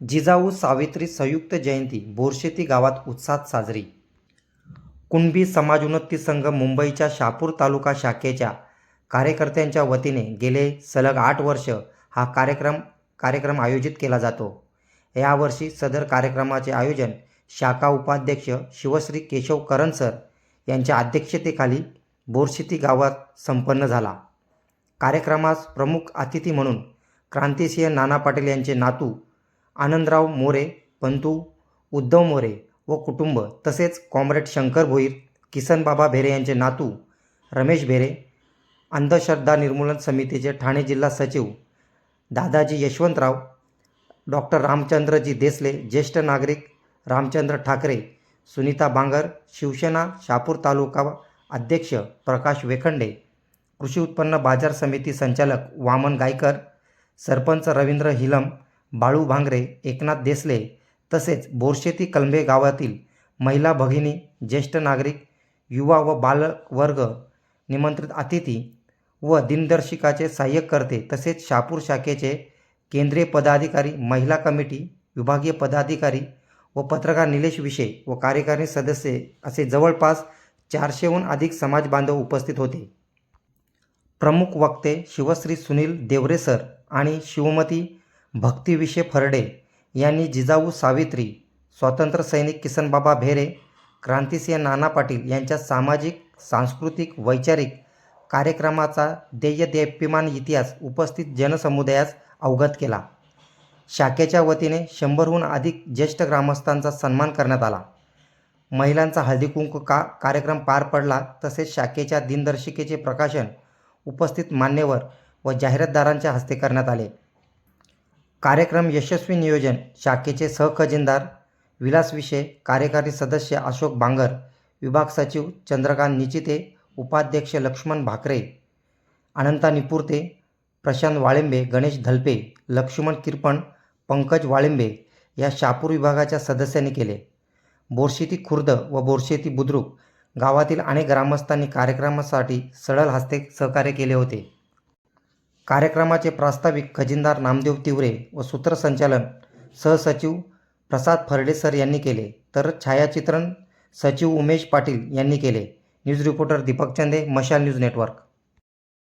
जिजाऊ सावित्री संयुक्त जयंती बोरशेती गावात उत्साहात साजरी. कुणबी समाजोन्नती संघ मुंबईच्या शापूर तालुका शाखेच्या कार्यकर्त्यांच्या वतीने गेले सलग आठ वर्ष हा कार्यक्रम कार्यक्रम आयोजित केला जातो. यावर्षी सदर कार्यक्रमाचे आयोजन शाखा उपाध्यक्ष शिवश्री केशव करनसर यांच्या अध्यक्षतेखाली बोरशेती गावात संपन्न झाला. कार्यक्रमास प्रमुख अतिथी म्हणून क्रांतिसिंह नाना पाटील यांचे नातू आनंदराव मोरे पंतू उद्धव मोरे व कुटुंब तसेच कॉम्रेड शंकर भोईर किसनबाबा भेरे यांचे नातू रमेश भेरे अंधश्रद्धा निर्मूलन समितीचे ठाणे जिल्हा सचिव दादाजी यशवंतराव डॉक्टर रामचंद्रजी देसले ज्येष्ठ नागरिक रामचंद्र ठाकरे सुनीता बांगर शिवसेना शापूर तालुका अध्यक्ष प्रकाश वेखंडे कृषी उत्पन्न बाजार समिती संचालक वामन गायकर सरपंच रवींद्र हिलम बाळू भांगरे एकनाथ देसले तसेच बोरशेती कलंबे गावातील महिला भगिनी ज्येष्ठ नागरिक युवा व बालवर्ग निमंत्रित अतिथी व दिनदर्शिकाचे सहाय्यक करते तसेच शापूर शाखेचे केंद्रीय पदाधिकारी महिला कमिटी विभागीय पदाधिकारी व पत्रकार निलेश विषय व कार्यकारी सदस्य असे जवळपास चारशेहून अधिक समाजबांधव उपस्थित होते. प्रमुख वक्ते शिवश्री सुनील देवरे सर आणि शिवमती भक्तिविषय फरडे यांनी जिजाऊ सावित्री स्वातंत्र्य सैनिक किसनबाबा भेरे क्रांतिसिंह नाना पाटील यांच्या सामाजिक सांस्कृतिक वैचारिक कार्यक्रमाचा देयदेप्यमान इतिहास उपस्थित जनसमुदायास अवगत केला. शाखेच्या वतीने शंभरहून अधिक ज्येष्ठ ग्रामस्थांचा सन्मान करण्यात आला. महिलांचा हळदीकुंकू का कार्यक्रम पार पडला तसेच शाखेच्या दिनदर्शिकेचे प्रकाशन उपस्थित मान्यवर व जाहिरातदारांच्या हस्ते करण्यात आले. कार्यक्रम यशस्वी नियोजन शाखेचे सहखजिनदार विलास विषय कार्यकारी सदस्य अशोक बांगर विभाग सचिव चंद्रकांत निचिते उपाध्यक्ष लक्ष्मण भाकरे अनंता निपुर्ते प्रशांत वाळिंबे गणेश धलपे लक्ष्मण किरपण पंकज वाळिंबे या शापूर विभागाच्या सदस्यांनी केले. बोरशेती खुर्द व बोरशेती बुद्रुक गावातील अनेक ग्रामस्थांनी कार्यक्रमासाठी सडल हस्ते सहकार्य केले होते. कार्यक्रमाचे प्रास्ताविक खजिनदार नामदेव तिवरे व सूत्रसंचालन सहसचिव प्रसाद फर्डे सर यांनी केले तर छायाचित्रण सचिव उमेश पाटील यांनी केले. न्यूज रिपोर्टर दीपक चंदे मशाल न्यूज नेटवर्क.